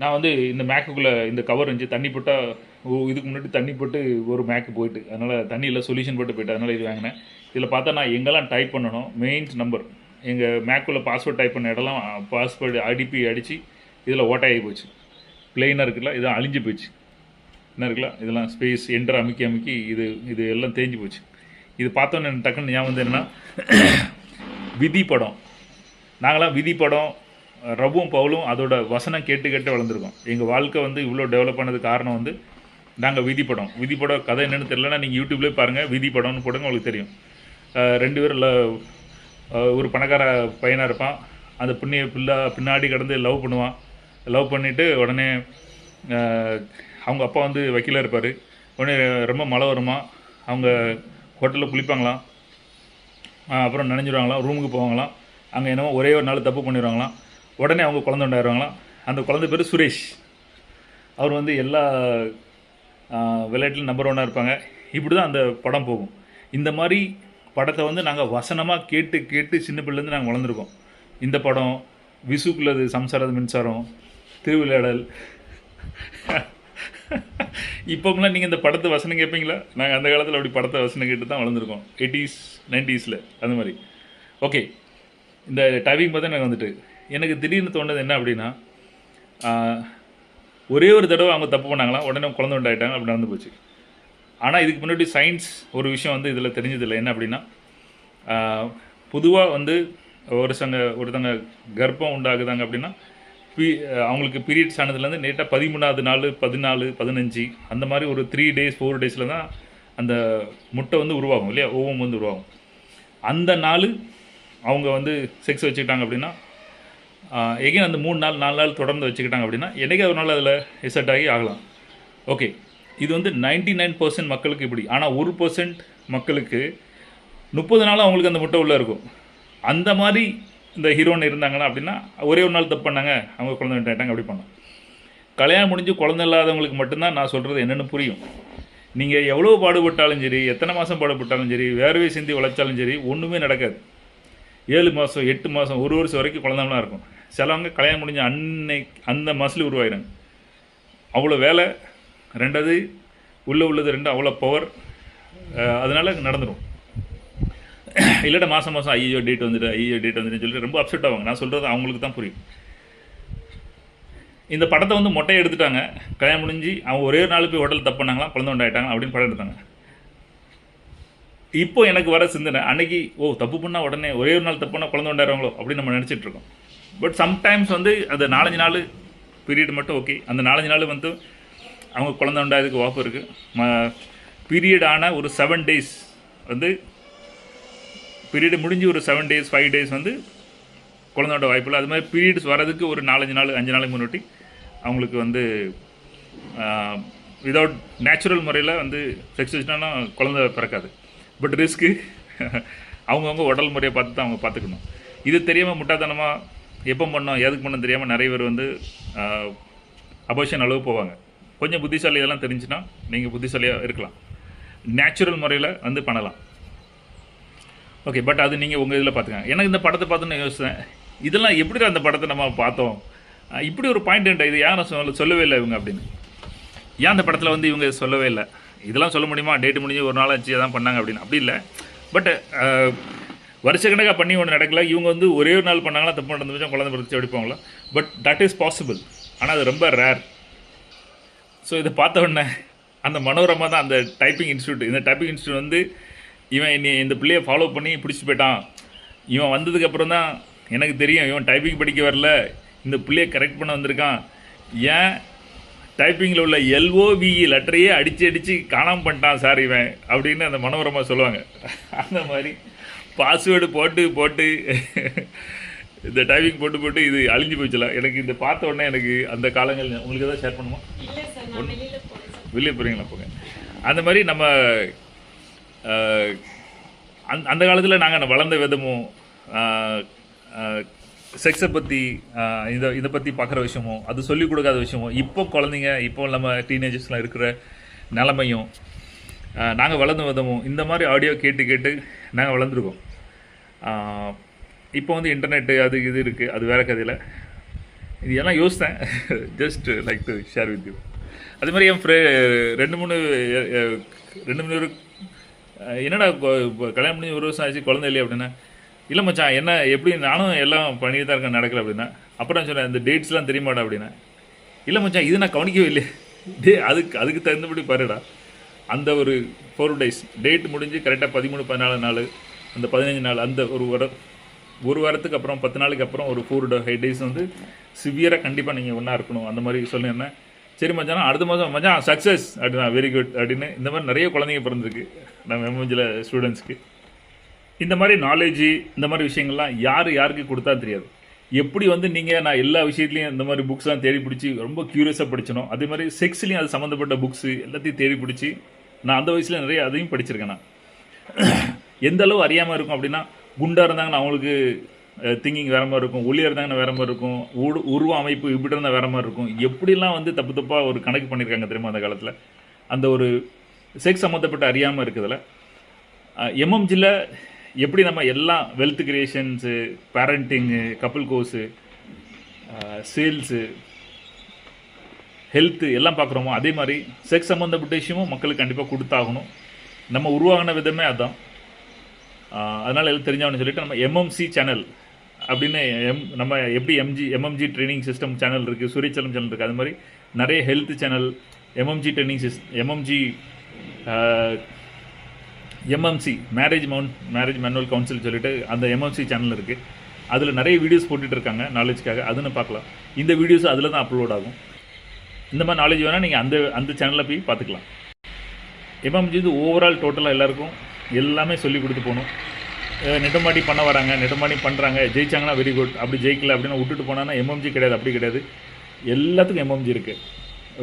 நான் வந்து இந்த மேக்குக்குள்ளே இந்த கவர் இருந்துச்சு தண்ணி போட்டால் இதுக்கு முன்னாடி தண்ணி போட்டு ஒரு மேக்கு போயிட்டு. அதனால் தண்ணியில் சொல்யூஷன் போட்டு போயிட்டு அதனால் இது வாங்கினேன். இதில் பார்த்தா நான் எங்கெல்லாம் டைப் பண்ணணும் மெயின்ஸ் நம்பர் எங்கள் மேக்குள்ளே பாஸ்வேர்ட் டைப் பண்ண இடம்லாம் பாஸ்வேர்டு அடிப்பி அடித்து இதில் ஓட்டாகி போச்சு. பிளெயினாக இருக்குல்ல இதெல்லாம் அழிஞ்சு போச்சு. என்ன இருக்குல்ல இதெல்லாம் ஸ்பேஸ் என்டர் அமுக்கி அமுக்கி இது இது எல்லாம் தேஞ்சு போச்சு. இது பார்த்தோன்னே எனக்கு டக்குன்னு ஞாபகம் வந்து என்னன்னா விதி படம். நாங்களாம் விதி படம் ரவும் பவுலும் அதோட வசனம் கேட்டு கேட்டு வளர்ந்துருக்கோம். எங்கள் வாழ்க்கை வந்து இவ்வளோ டெவலப் ஆனது காரணம் வந்து நாங்கள் விதிப்படம். விதிப்படம் கதை என்னென்னு தெரிலனா நீங்கள் யூடியூப்லேயே பாருங்கள் விதிப்படம்னு போடுங்க உங்களுக்கு தெரியும். ரெண்டு பேரும் ஒரு பணக்கார பையனாக இருப்பான். அந்த புண்ணிய பிள்ளை பின்னாடி கடந்து லவ் பண்ணுவான். லவ் பண்ணிவிட்டு உடனே அவங்க அப்பா வந்து வக்கீலாக இருப்பார். உடனே ரொம்ப மழை வருமா? அவங்க ஹோட்டலில் குளிப்பாங்களாம். அப்புறம் நினைஞ்சிடுவாங்களாம் ரூமுக்கு போவாங்களாம். அங்கே என்னமோ ஒரே ஒரு நாள் தப்பு பண்ணிடுவாங்களாம் உடனே அவங்க குழந்தை உண்டாயிருவாங்களாம் அந்த குழந்தை பேர் சுரேஷ். அவர் வந்து எல்லா விளையாட்டிலும் நம்பர் ஒன்னாக இருப்பாங்க. இப்படி தான் அந்த படம் போகும். இந்த மாதிரி படத்தை வந்து நாங்கள் வசனமாக கேட்டு கேட்டு சின்ன பிள்ளைலேருந்து நாங்கள் வளர்ந்துருக்கோம். இந்த படம் விசுக்குள்ளது சம்சாரது மின்சாரம் திருவிளையாடல். இப்போம்லாம் நீங்கள் இந்த படத்தை வசனம் கேட்பீங்களா நாங்கள் அந்த காலத்தில் அப்படி படத்தை வசனம் கேட்டு தான் வளர்ந்துருக்கோம் எயிட்டிஸ் நைன்டிஸில் அந்த மாதிரி. ஓகே இந்த டைவிங் பார்த்தா எனக்கு வந்துட்டு எனக்கு திடீர்னு தோணுது என்ன அப்படின்னா ஒரே ஒரு தடவை அவங்க தப்பு பண்ணாங்களாம் உடனே குழந்தை உண்டாயிட்டாங்க அப்படி நடந்து போச்சு. ஆனால் இதுக்கு முன்னாடி சயின்ஸ் ஒரு விஷயம் வந்து இதில் தெரிஞ்சதில்லை. என்ன அப்படின்னா பொதுவாக வந்து ஒருத்தங்க ஒருத்தங்க கர்ப்பம் உண்டாகுதாங்க அப்படின்னா பி அவங்களுக்கு பீரியட்ஸ் ஆனதுலேருந்து நேட்டாக பதிமூணாவது நாள் பதினாலு பதினஞ்சு அந்த மாதிரி ஒரு த்ரீ டேஸ் ஃபோர் டேஸில் தான் அந்த முட்டை வந்து உருவாகும் இல்லையா? ஓவம் வந்து உருவாகும். அந்த நாள் அவங்க வந்து செக்ஸ் வச்சுக்கிட்டாங்க அப்படின்னா எகைன் அந்த மூணு நாள் நாலு நாள் தொடர்ந்து வச்சுக்கிட்டாங்க அப்படின்னா என்றைக்கு ஒரு நாள் அதில் எசெட் ஆகி ஆகலாம். ஓகே இது வந்து 99% நைன் பர்சன்ட் மக்களுக்கு இப்படி. ஆனால் ஒரு பர்சன்ட் மக்களுக்கு முப்பது நாள் அவங்களுக்கு அந்த முட்டை உள்ளே இருக்கும். அந்த மாதிரி இந்த ஹீரோன் இருந்தாங்கன்னா அப்படின்னா ஒரே ஒரு நாள் தப்பு பண்ணாங்க அவங்க குழந்தை விட்டாங்க அப்படி பண்ணோம் கல்யாணம் முடிஞ்சு குழந்தை இல்லாதவங்களுக்கு மட்டும்தான் நான் சொல்கிறது என்னென்னு புரியும். நீங்கள் எவ்வளோ பாடுபட்டாலும் சரி எத்தனை மாதம் பாடுபட்டாலும் சரி வேர்வை சிந்தி உழைச்சாலும் சரி ஒன்றுமே நடக்காது. ஏழு மாதம் எட்டு மாதம் ஒரு வருஷம் வரைக்கும் குழந்தைங்களாம் இருக்கும். சிலவங்க கல்யாணம் முடிஞ்ச அன்னைக்கு அந்த மாதத்துல உருவாயிறாங்க அவ்வளோ வேலை ரெண்டாவது உள்ளே உள்ளது ரெண்டு அவ்வளோ பவர் அதனால நடந்துடும் இல்லாட்ட மாதம் மாதம் ஐயோ டேட் வந்துட்டு ஐயோ டேட் வந்துட்டுன்னு சொல்லி ரொம்ப அப்செட் ஆவாங்க. நான் சொல்கிறது அவங்களுக்கு தான் புரியும். இந்த படத்தை வந்து மொட்டையை எடுத்துட்டாங்க. கல்யாணம் முடிஞ்சு அவங்க ஒரே ஒரு நாள் போய் ஹோட்டல் தப்பு பண்ணாங்களாம் குழந்தை உண்டாயிட்டாங்க அப்படின்னு படம் எடுத்தாங்க. இப்போ எனக்கு வர சிந்தனை அன்னைக்கு ஓ தப்பு பண்ணால் உடனே ஒரே ஒரு நாள் தப்பு பண்ணால் குழந்தை உண்டாயிருவாங்களோ அப்படின்னு நம்ம நினச்சிட்ருக்கோம் பட் சம்டைம்ஸ் வந்து அந்த நாலஞ்சு நாள் பீரியட் மட்டும் ஓகே அந்த நாலஞ்சு நாள் வந்து அவங்க குழந்தை உண்டாயதுக்கு வாய்ப்பு இருக்குது ம பீரியட் ஆன ஒரு செவன் டேஸ் வந்து பீரியடு முடிஞ்சு ஒரு செவன் டேஸ் ஃபைவ் டேஸ் வந்து குழந்தையோட வாய்ப்பு இல்லை. அது மாதிரி பீரியட்ஸ் வரதுக்கு ஒரு நாலஞ்சு நாள் அஞ்சு நாளைக்கு முன்னாடி அவங்களுக்கு வந்து விதவுட் நேச்சுரல் முறையில் வந்து செக்ஸ் வச்சுனா குழந்தை பிறக்காது. பட் ரிஸ்க்கு அவங்கவுங்க உடல் முறையை பார்த்து தான் அவங்க பார்த்துக்கணும். இது தெரியாமல் முட்டாத்தனமாக எப்போ பண்ணோம் எதுக்கு பண்ணோம் தெரியாமல் நிறைய பேர் வந்து அபோஷன் அளவு போவாங்க. கொஞ்சம் புத்திசாலி இதெல்லாம் தெரிஞ்சுன்னா நீங்கள் புத்திசாலியாக இருக்கலாம். நேச்சுரல் முறையில் வந்து பண்ணலாம். ஓகே பட் அது நீங்கள் உங்கள் இதில் பார்த்துக்கங்க எனக்கு இந்த படத்தை பார்த்துன்னு யோசித்தேன் இதெல்லாம் எப்படி அந்த படத்தை நம்ம பார்த்தோம்? இப்படி ஒரு பாயிண்ட் உண்டு? இது யாரும் சொல்ல சொல்லவே இல்லை இவங்க அப்படின்னு. ஏன் அந்த படத்தில் வந்து இவங்க சொல்லவே இல்லை? இதெல்லாம் சொல்ல முடியுமா? டேட்டு முடிஞ்சு ஒரு நாள் ஆச்சு அதான் பண்ணாங்க அப்படின்னு. அப்படி இல்லை. பட் வருஷக்கணக்காக பண்ணி ஒன்று நடக்கல. இவங்க வந்து ஒரே ஒரு நாள் பண்ணாங்களா தப்பு நடந்து குழந்தை பிறச்சு அடிப்பாங்களா பட் தட் இஸ் பாசிபிள் ஆனால் அது ரொம்ப ரேர் ஸோ இதை பார்த்த உடனே அந்த மனோரமா தான் அந்த டைப்பிங் இன்ஸ்டியூட் இந்த டைப்பிங் இன்ஸ்டியூட் வந்து இவன் என்னை இந்த பிள்ளையை ஃபாலோ பண்ணி பிடிச்சி போயிட்டான். இவன் வந்ததுக்கப்புறம் தான் எனக்கு தெரியும் இவன் டைப்பிங் படிக்க வரல. இந்த பிள்ளையை கரெக்ட் பண்ண வந்திருக்கான். ஏன்? டைப்பிங்கில் உள்ள எல்ஓவிஇ லெட்டரையே அடித்து அடித்து காணாமல் பண்ணிட்டான் சார் இவன் அப்படின்னு அந்த மனோரமாக சொல்லுவாங்க. அந்த மாதிரி பாஸ்வேர்டு போட்டு போட்டு இந்த டைப்பிங் போட்டு போட்டு இது அழிஞ்சு போச்சுல எனக்கு இந்த பார்த்த உடனே எனக்கு அந்த காலங்கள் உங்களுக்கு எதாவது ஷேர் பண்ணுமா? வெளியே போகிறீங்களா போங்க. அந்த மாதிரி நம்ம அந்த அந்த காலத்தில் நாங்கள் வளர்ந்த விதமும் செக்ஸை பற்றி இதை இதை பற்றி பார்க்குற விஷயமும் அது சொல்லிக் கொடுக்காத விஷயமும் இப்போ குழந்தைங்க இப்போ நம்ம டீனேஜர்ஸ்லாம் இருக்கிற நிலமையும் நாங்கள் வளர்ந்த விதமும் இந்த மாதிரி ஆடியோ கேட்டு கேட்டு நாங்கள் வளர்ந்துருக்கோம். இப்போ வந்து இன்டர்நெட்டு அது இது இருக்குது அது வேறு கதையில். இது எல்லாம் யோசித்தேன். Just like to share with you அதே மாதிரி என் ஃப்ரெ ரெண்டு மூணு ரெண்டு மூணு என்னடா இப்போ கல்யாணம் பண்ணி ஒரு வருஷம் ஆச்சு குழந்தை இல்லையே அப்படின்னா? இல்லை மச்சான் என்ன எப்படி நானும் எல்லாம் பண்ணிட்டு தான் இருக்கேன் நடக்கல அப்படின்னா? அப்புறம் நான் சொன்னேன் இந்த டேட்ஸ்லாம் தெரியமாடா அப்படின்னா? இல்லை மச்சான் இது நான் கவனிக்கவே இல்லை டே அதுக்கு அதுக்கு தகுந்தபடி பாருடா. அந்த ஒரு ஃபோர் டேஸ் டேட் முடிஞ்சு கரெக்டாக பதிமூணு பதினாலு நாள் அந்த பதினஞ்சு நாள் அந்த ஒரு வாரம் ஒரு வாரத்துக்கு அப்புறம் பத்து நாளைக்கு அப்புறம் ஒரு ஃபோர் ஃபைவ் டேஸ் வந்து சிவியராக கண்டிப்பாக நீங்கள் ஒன்றா இருக்கணும். அந்த மாதிரி சொல்லியிருந்தேன் சரி மச்சானா அடுத்த மாதம் மச்சான் சக்ஸஸ் அப்படின்னா வெரி குட் அப்படின்னு. இந்த மாதிரி நிறைய குழந்தைங்க பிறந்திருக்கு நம்ம எம்எம்ஜியில் ஸ்டூடெண்ட்ஸ்க்கு இந்த மாதிரி நாலேஜ் இந்த மாதிரி விஷயங்கள்லாம் யார் யாருக்கு கொடுத்தா தெரியாது. எப்படி வந்து நீங்கள் நான் எல்லா விஷயத்துலையும் இந்த மாதிரி புக்ஸ்லாம் தேடி பிடிச்சி ரொம்ப க்யூரியஸாக படிச்சனும் அதே மாதிரி செக்ஸ்லேயும் அது சம்மந்தப்பட்ட புக்ஸு எல்லாத்தையும் தேடி பிடிச்சி நான் அந்த வயசில் நிறைய அதையும் படிச்சிருக்கேன் நான். எந்த அளவு அறியாமல் இருக்கும் அப்படின்னா குண்டாக இருந்தாங்கன்னா அவங்களுக்கு திங்கிங் வேற மாதிரி இருக்கும் ஒல்லியாக இருந்தாங்கன்னா வேற மாதிரி இருக்கும் உரு உருவ அமைப்பு இப்படி இருந்தால் வேற மாதிரி இருக்கும். எப்படிலாம் வந்து தப்பு தப்பாக ஒரு கணக்கு பண்ணியிருக்காங்க தெரியுமா அந்த காலத்தில்? அந்த ஒரு செக்ஸ் சம்மந்தப்பட்ட அறியாமல் இருக்குதுல எம்எம்ஜியில் எப்படி நம்ம எல்லாம் wealth creations parenting couple course sales health எல்லாம் பார்க்குறோமோ அதே மாதிரி செக்ஸ் சம்மந்தப்பட்ட விஷயமும் மக்களுக்கு கண்டிப்பாக கொடுத்தாகணும். நம்ம உருவாகின விதமே அதுதான் அதனால் எல்லாம் தெரிஞ்சவனு சொல்லிட்டு நம்ம எம்எம்சி சேனல் அப்படின்னு எம் நம்ம எப்படி MG MMG training system channel இருக்குது சூரியச்சலம் சேனல் இருக்குது அது மாதிரி நிறைய health channel MMG training sis MMG MMC marriage mount marriage manual council சொல்லிட்டு அந்த எம்எம்சி சேனல் இருக்குது அதில் நிறைய வீடியோஸ் போட்டுட்டு இருக்காங்க நாலேஜ்க்காக அதுன்னு பார்க்கலாம். இந்த வீடியோஸ் அதில் தான் அப்லோட் ஆகும். இந்த மாதிரி நாலேஜ் வேணால் நீங்கள் அந்த அந்த சேனலில் போய் பார்த்துக்கலாம். எம்எம்ஜி இது ஓவரால் டோட்டலாக எல்லாருக்கும் எல்லாமே சொல்லி கொடுத்து போகணும். அஹ் நெடுமாடி பண்ண வராங்க நெடுமாடி பண்ணுறாங்க ஜெயிச்சாங்கன்னா வெரி குட் அப்படி ஜெயிக்கல அப்படின்னு விட்டுட்டு போனாங்கன்னா எம்எம்ஜி கிடையாது அப்படி கிடையாது. எல்லாத்துக்கும் எம்எம்ஜி இருக்குது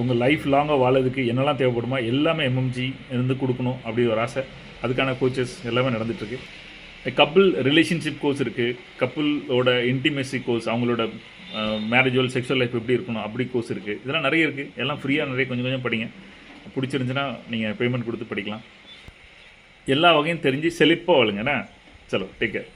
உங்கள் லைஃப் லாங்காக வாழறதுக்கு என்னெல்லாம் தேவைப்படுமோ எல்லாமே எம்எம்ஜி இருந்து கொடுக்கணும் அப்படி ஒரு ஆசை. அதுக்கான கோச்சஸ் எல்லாமே நடந்துட்டுருக்கு. கப்புள் ரிலேஷன்ஷிப் கோர்ஸ் இருக்குது கப்புளோட இன்டிமேசி கோர்ஸ் அவங்களோட மேரேஜுவல் செக்ஷுவல் லைஃப் எப்படி இருக்கணும் அப்படி கோர்ஸ் இருக்குது இதெல்லாம் நிறைய இருக்குது எல்லாம் ஃப்ரீயாக நிறைய கொஞ்சம் கொஞ்சம் படிங்க. பிடிச்சிருந்துச்சுன்னா நீங்கள் பேமெண்ட் கொடுத்து படிக்கலாம். எல்லா வகையும் தெரிஞ்சு செழிப்பாக வாழுங்கண்ணா சலோ டேக் கேர்